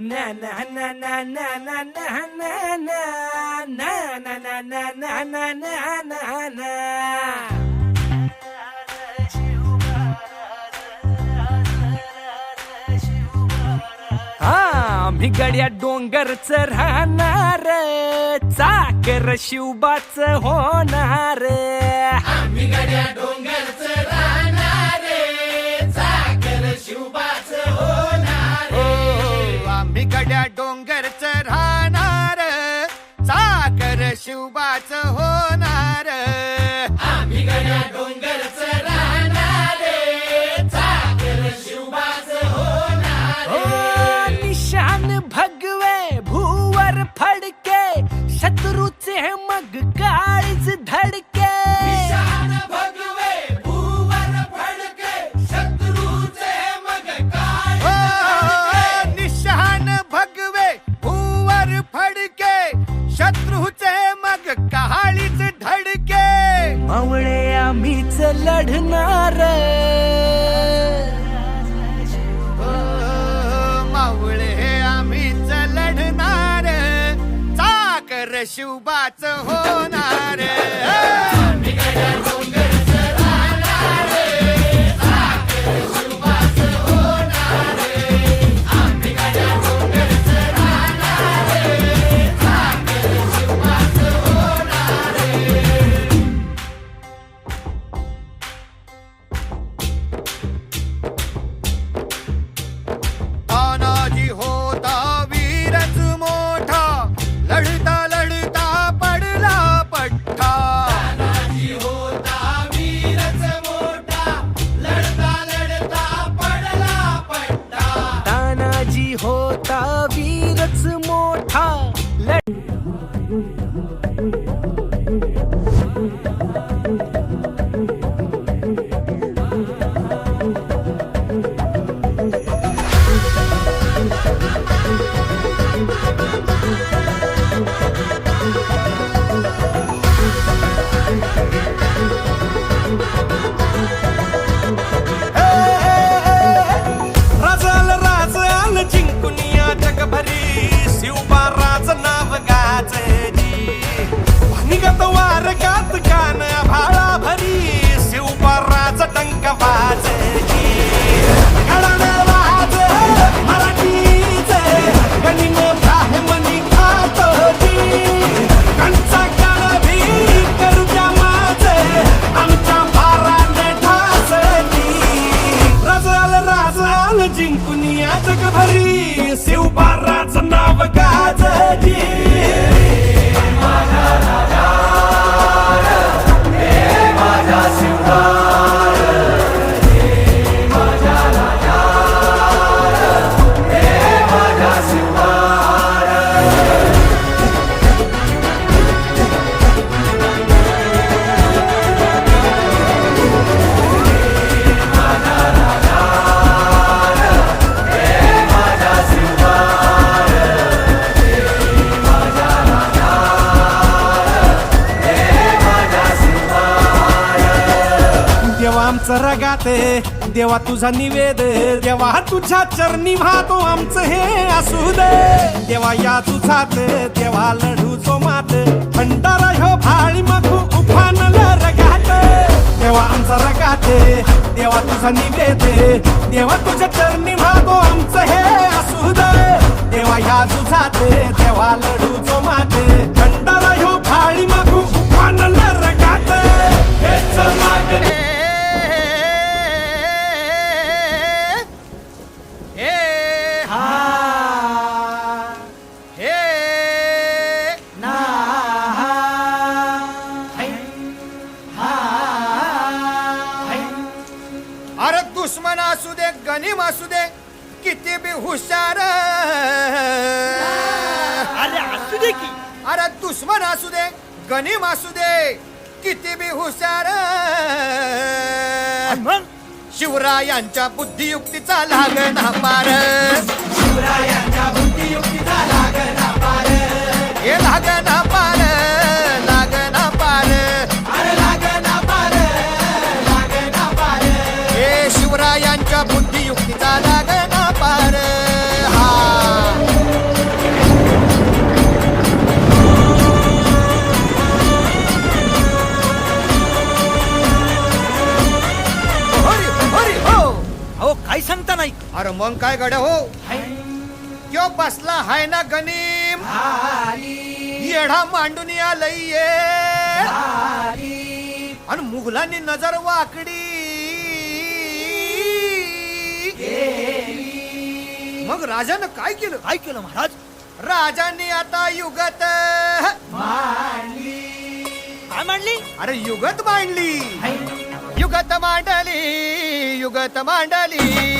ना ना ना ना ना ना ना ना ना ना ना ना ना ना ना ना ना हा मी गड्या डोंगरच राहणार चाकर शिवबाच होणार हो, शिवबाच राहणार सागर शिवबाच होणार. आम्ही हो, भगवे भूवर फडके शत्रूचे मग काळीच धडके. नशिबाच होणार देवा आमचं रगाते. देवा तुझा निवेद देवा तुझ्या चरणी वाहतो आमचं हे असू दे देवा या तुझात देवा लढू जो मात भंडारा ह्यो भाळी मखू उफानल रगात देवा आमचा रगाते देवा तुझा निवेद देवा तुझ्या चरणी वाहतो आमचं हे असू दे देवा या तुझात देवा लढू जो मात दुश्मन असू दे गनिम असू दे किती बी हुशार. अरे असू दे की. अरे दुश्मन असू दे गनिम असू दे किती बी हुशार. मग? शिवरायांच्या बुद्धियुक्तीचा लागना पार. हे लागना पार. मग काय गड्या हो? यो बसला हाय ना गनीम. येढा मांडून आलय ये आणि मुघलांनी नजर वाकडी. मग राजानं काय केलं? काय केलं महाराज? राजांनी आता युगत. काय मांडली? अरे युगत मांडली. युगत मांडली युगत मांडली.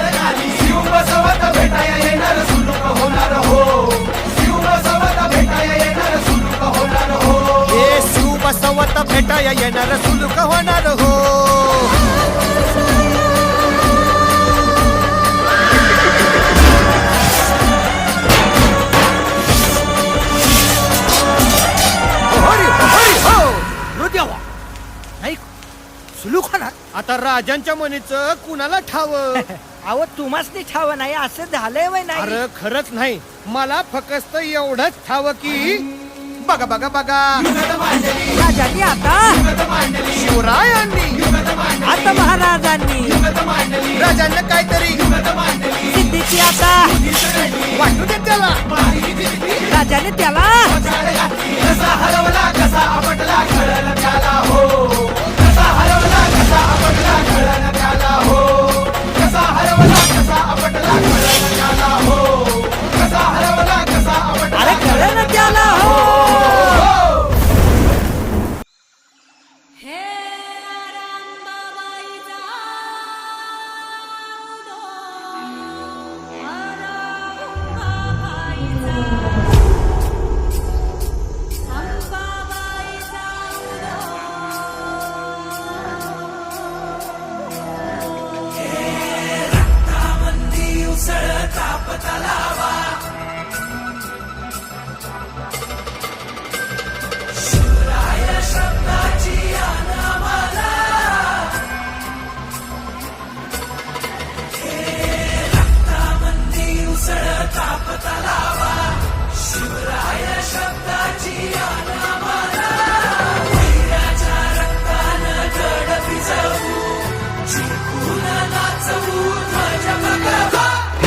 राजांच्या म्हणीचं कुणाला ठाव? अहो तुम्हाच नाही ठाव नाही असं झालंय वय नाही. अरे खरंच नाही. मला फकस्त एवढंच ठाव की बघा बघा बघा. राजांनी आता शिवरायांनी. आता महाराजांनी राजांना काहीतरी सिद्धीची आता. वाटू दे त्याला. राजाने त्याला अरे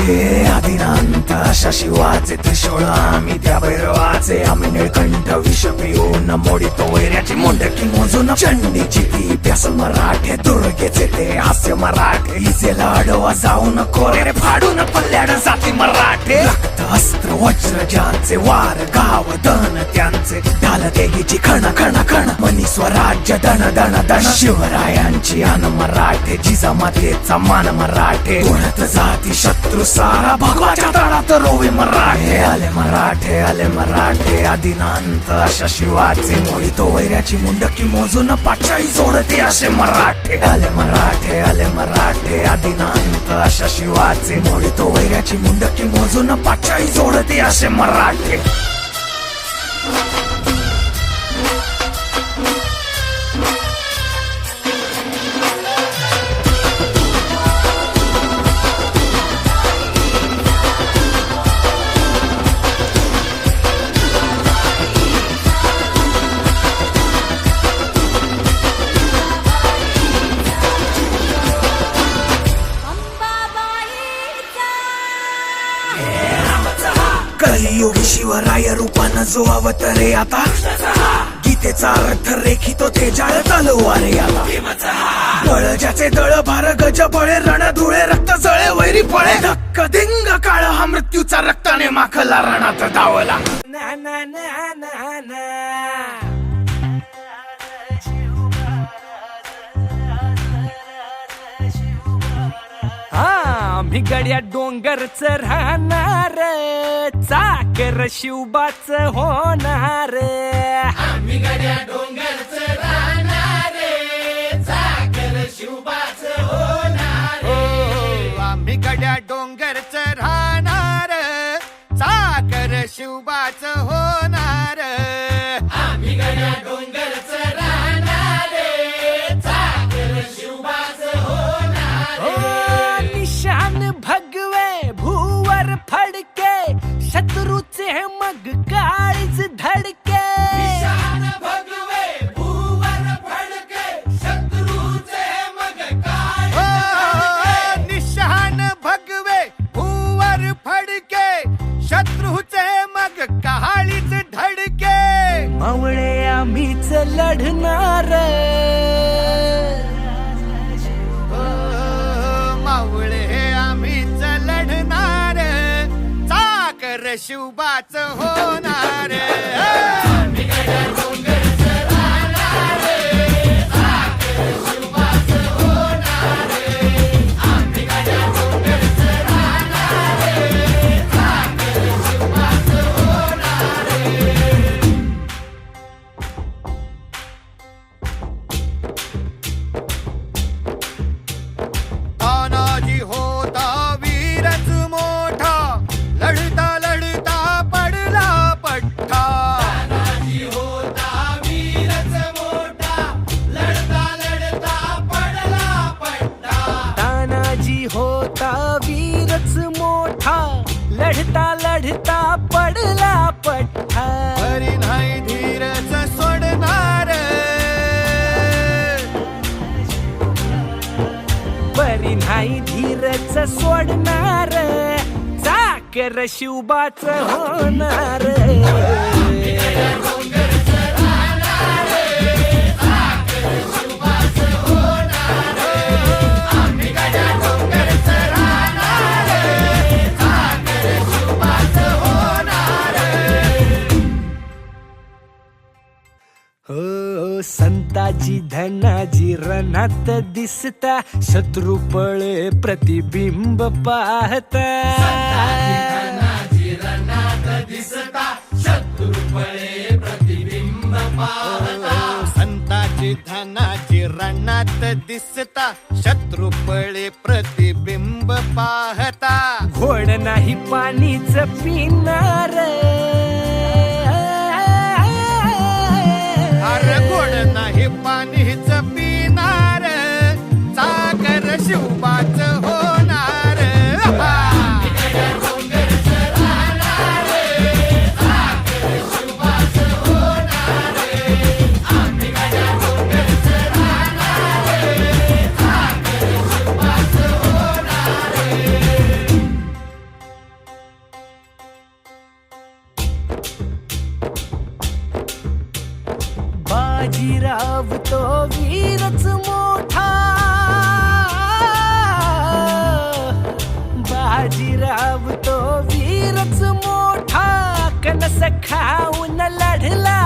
हे आदिनांत अशा शिवाचे त्रिशूळ आम्ही त्या भैरवाचे. आम्ही निळकंठ विष पिऊन मोडितो वैऱ्याची मुंडकी मोजून चंडीची ती प्यास मराठे दुर्गेचे ते हास्य मराठे. इसे लाडवा जाऊन कोरे फाडून पल्ल्याड जाती मराठे. रक्त अस्त्र वज्र ज्यांचे वार गाव दन त्यांचे. ढाल देगीची खण खण खण. मनी स्वराज्य दण दण दण शिवरायांची अन मराठे जिजामातेचा मान मराठे. उडत जाती शत्रू सारा भगवाच्या तळात रोवे मराठे. आले मराठे आले मराठे. आदिनांत अशा शिवाचे तो वैऱ्याची मुंडकी मोजून पाचाई जोडते असे मराठे. आले मराठे आले मराठे. आदिनांत अशा शिवाचे मोडितो वैऱ्याची मुंडकी मोजून पाचाई जोडते असे मराठे योगी शिवराय रूपानं जो अवतरे आता. गीतेचा अर्थ रेखितो ते जाळ तलवारे आला बळ ज्याचे दळ भार गज बळे रण धुळे रक्त जळे वैरी पळे. धक्क दिंग काळ हा मृत्यूचा रक्ताने माखला रणात धावला. ना ना ना ना ना हा मी गड्या डोंगरच राहणार चाकर शिवबाच होणार. हो, आम्ही गड्या डोंगरच राहणार चाकर शिवबाच होणार. शुभाच शिवबाच होणार सोडणार साखर शिवबाच होणार संताजी धनाजी रणात दिसता शत्रू पळे प्रतिबिंब पाहता. संताची धनाची रणात दिसता शत्रू पळे प्रतिबिंब पाहता. घोड नाही पाणीच पिणार. राव तो वीरच मोठा कनस खाऊन लढला.